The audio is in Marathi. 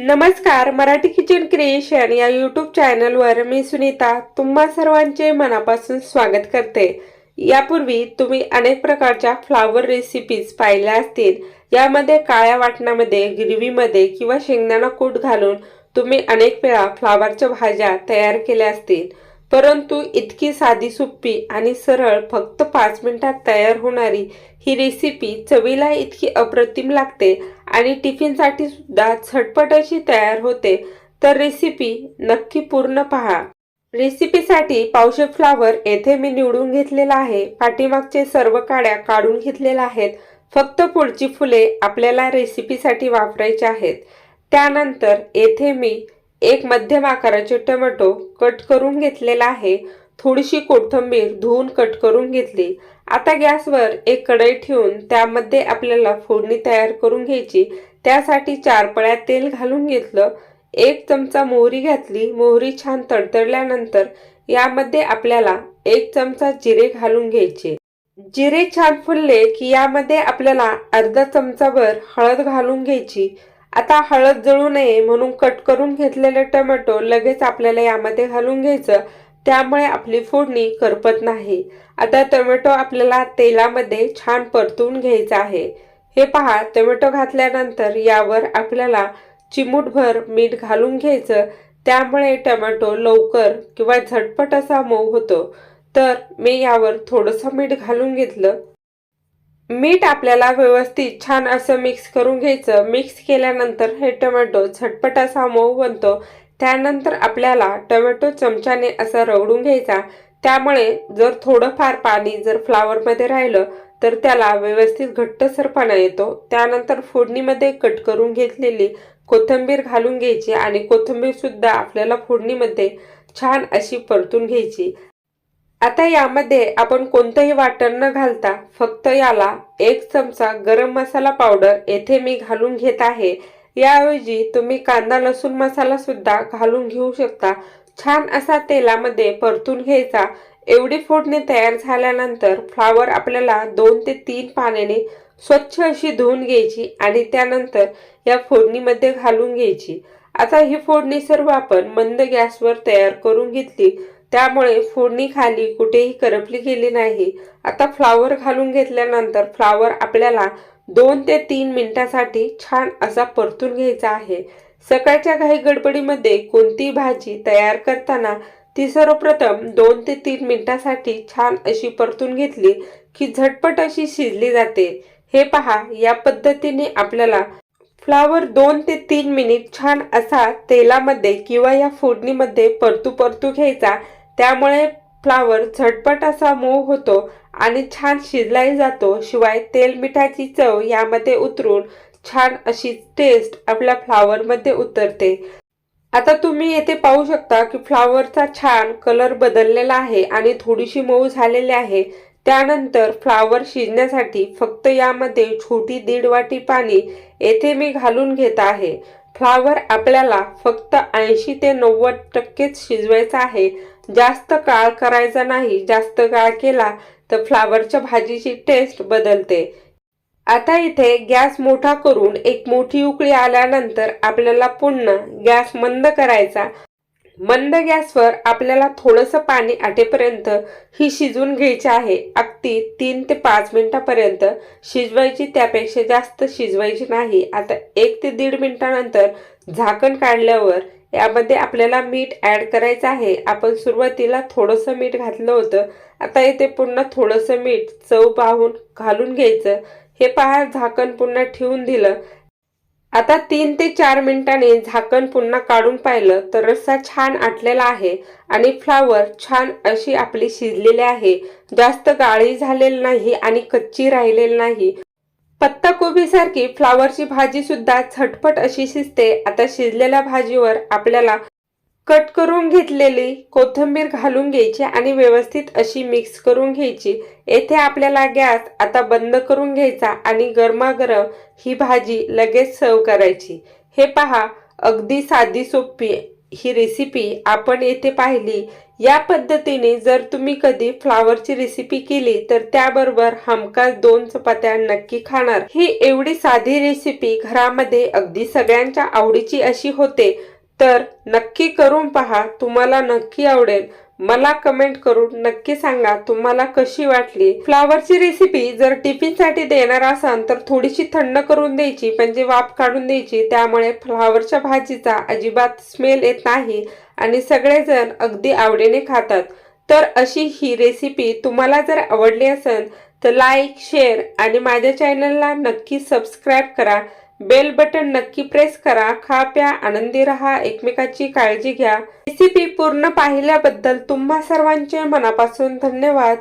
नमस्कार मराठी किचन क्रिएशन या यूट्यूब चॅनलवर मी सुनीता तुम्हा सर्वांचे मनापासून स्वागत करते. यापूर्वी तुम्ही अनेक प्रकारच्या फ्लावर रेसिपीज पाहिल्या असतील. यामध्ये काळ्या वाटणामध्ये गिरवीमध्ये किंवा शेंगदाणा कूट घालून तुम्ही अनेक वेळा फ्लावरच्या भाज्या तयार केल्या असतील. परंतु इतकी साधी सोपी आणि सरळ फक्त पाच मिनिटात तयार होणारी ही रेसिपी चवीला इतकी अप्रतिम लागते. आणि टिफिनसाठी सुद्धा झटपट अशी तयार होते तर रेसिपी नक्की पूर्ण पहा. रेसिपीसाठी पावशे फ्लावर येथे मी निवडून घेतलेला आहे. पाठीमागचे सर्व काड्या काढून घेतलेल्या आहेत. फक्त पुढची फुले आपल्याला रेसिपीसाठी वापरायची आहेत. त्यानंतर येथे मी एक मध्यम आकाराचे टोमॅटो कट करून घेतलेला आहे. थोडीशी कोथिंबीर धुवून कट करून घेतली. आता गॅसवर एक कढई ठेवून त्यामध्ये आपल्याला फोडणी तयार करून घ्यायची. त्यासाठी चार पळ्या तेल घालून घेतलं. एक चमचा मोहरी घातली. मोहरी छान तडतडल्यानंतर यामध्ये आपल्याला एक चमचा जिरे घालून घ्यायचे. जिरे छान फुलले की यामध्ये आपल्याला अर्धा चमचाभर हळद घालून घ्यायची. आता हळद जळू नये म्हणून कट करून घेतलेले टोमॅटो लगेच आपल्याला यामध्ये घालून घ्यायचं. त्यामुळे आपली फोडणी करपत नाही. आता टोमॅटो आपल्याला तेलामध्ये छान परतून घ्यायचा आहे. हे पहा टोमॅटो घातल्यानंतर यावर आपल्याला चिमूटभर मीठ घालून घ्यायचं. त्यामुळे टोमॅटो लवकर किंवा झटपट असा मऊ होतो. तर मी यावर थोडंसं मीठ घालून घेतलं. मीठ आपल्याला व्यवस्थित छान असं मिक्स करून घ्यायचं. मिक्स केल्यानंतर हे टोमॅटो झटपट असा मऊ बनतो. त्यानंतर आपल्याला टोमॅटो चमच्याने असा रगडून घ्यायचा. त्यामुळे जर थोडंफार पाणी जर फ्लावरमध्ये राहिलं तर त्याला व्यवस्थित घट्टसरपणा येतो. त्यानंतर फोडणीमध्ये कट करून घेतलेली कोथिंबीर घालून घ्यायची आणि कोथिंबीरसुद्धा आपल्याला फोडणीमध्ये छान अशी परतून घ्यायची. आता यामध्ये आपण कोणतंही वाटण न घालता फक्त याला एक चमचा गरम मसाला पावडर येथे मी घालून घेत आहे. याऐवजी तुम्ही कांदा लसूण मसाला सुद्धा घालून घेऊ शकता. छान असा तेलामध्ये परतून घ्यायचा. एवढी फोडणी तयार झाल्यानंतर फ्लावर आपल्याला दोन ते तीन पाण्याने स्वच्छ अशी धुवून घ्यायची आणि त्यानंतर या फोडणीमध्ये घालून घ्यायची. आता ही फोडणी सर्व आपण मंद गॅसवर तयार करून घेतली. त्यामुळे फोडणी खाली कुठेही करपली गेली नाही. आता फ्लावर घालून घेतल्यानंतर फ्लावर आपल्याला दोन ते तीन मिनिटासाठी छान असा परतून घ्यायचा आहे. सकाळच्या घाई गडबडीमध्ये कोणतीही भाजी तयार करताना ती सर्वप्रथम दोन ते तीन मिनिटासाठी छान अशी परतून घेतली की झटपट अशी शिजली जाते. हे पहा या पद्धतीने आपल्याला फ्लावर दोन ते तीन मिनिट छान असा तेलामध्ये किंवा या फोडणीमध्ये परतू परतू घ्यायचा. त्यामुळे फ्लावर झटपट असा मऊ होतो आणि छान शिजलाही जातो. शिवाय तेल मिठाची चव यामध्ये उतरून छान अशी टेस्ट आपल्या फ्लावरमध्ये उतरते. आता तुम्ही येथे पाहू शकता की फ्लावरचा छान कलर बदललेला आहे आणि थोडीशी मऊ झालेली आहे. त्यानंतर फ्लावर शिजण्यासाठी फक्त यामध्ये छोटी दीड वाटी पाणी येथे मी घालून घेत आहे. फ्लावर आपल्याला फक्त ऐंशी ते नव्वद टक्केच शिजवायचा आहे. जास्त काळ करायचा नाही जास्त काळ केला तर फ्लावरच्या भाजीची टेस्ट बदलते. आता इथे गॅस मोठा करून एक मोठी उकळी आल्यानंतर आपल्याला पुन्हा गॅस मंद करायचा. मंद गॅसवर आपल्याला थोडंसं पाणी आटेपर्यंत ही शिजवून घ्यायची आहे. अगदी तीन ते पाच मिनिटापर्यंत शिजवायची त्यापेक्षा जास्त शिजवायची नाही. आता एक ते दीड मिनिटानंतर झाकण काढल्यावर यामध्ये आपल्याला मीठ ॲड करायचं आहे. आपण सुरुवातीला थोडंसं मीठ घातलं होतं. आता इथे पुन्हा थोडंसं मीठ चव पाहून घालून घ्यायचं. हे पहा झाकण पुन्हा ठेवून दिलं. आता तीन ते चार मिनिटांनी झाकण पुन्हा काढून पाहिलं तर रस्सा छान आटलेला आहे आणि फ्लावर छान अशी आपली शिजलेली आहे. जास्त गाळी झालेली नाही आणि कच्ची राहिलेली नाही. पत्ताकोबी सारखी फ्लावरची भाजी सुद्धा झटपट अशी शिजते. आता शिजलेल्या भाजीवर आपल्याला कट करून घेतलेली कोथिंबीर घालून घ्यायची आणि व्यवस्थित अशी मिक्स करून घ्यायची. येथे आपल्याला गॅस आता बंद करून घ्यायचा आणि गरमागरम ही भाजी लगेच सर्व करायची. हे पहा अगदी साधी सोपी ही रेसिपी आपण येथे पाहिली. या पद्धतीने जर तुम्ही कधी फ्लावरची रेसिपी केली तर त्याबरोबर हमखास दोन चपात्या नक्की खाणार. ही एवढी साधी रेसिपी घरामध्ये अगदी सगळ्यांच्या आवडीची अशी होते. तर नक्की करून पहा तुम्हाला नक्की आवडेल. मला कमेंट करून नक्की सांगा तुम्हाला कशी वाटली? फ्लावरची रेसिपी जर टिफिनसाठी देणार असाल तर थोडीशी थंड करून द्यायची म्हणजे वाफ काढून द्यायची. त्यामुळे फ्लावरच्या भाजीचा अजिबात स्मेल येत नाही आणि सगळेजण अगदी आवडीने खातात. तर अशी ही रेसिपी तुम्हाला जर आवडली असेल तर लाईक शेअर आणि माझ्या चॅनलला नक्की सबस्क्राईब करा. बेल बटन नक्की प्रेस करा. खा प्या आनंदी रहा एकमेकाची काळजी घ्या. रेसिपी पूर्ण पाहिल्याबद्दल तुम्हा सर्वांचे मनापासून धन्यवाद.